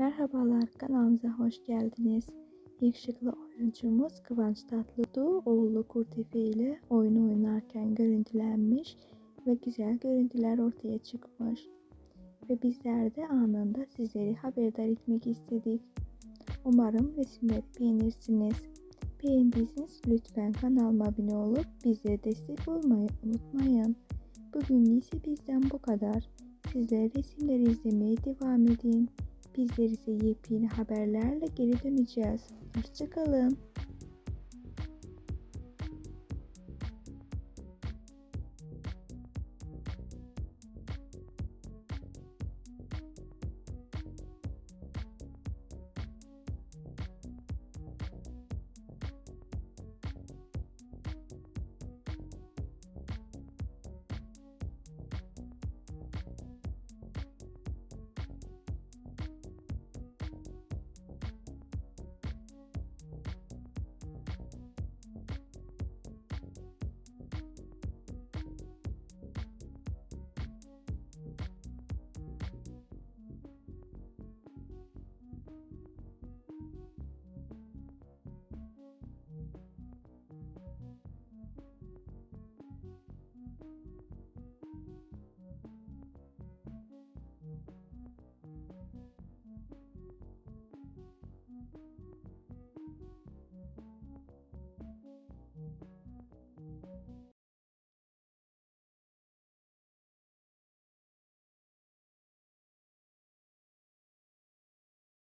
Merhabalar kanalımıza hoş geldiniz. Yakışıklı oyuncumuz Kıvanç Tatlıtuğ oğlu Kurtefe ile oyun oynarken görüntülenmiş ve güzel görüntüler ortaya çıkmış. Ve bizler de anında sizleri haberdar etmek istedik. Umarım resimleri beğenirsiniz. Beğendiyseniz lütfen kanalıma abone olup bize destek olmayı unutmayın. Bugün ise bizden bu kadar. Sizler resimleri izlemeye devam edin. Bizler ise yepyeni haberlerle geri döneceğiz. Hoşçakalın.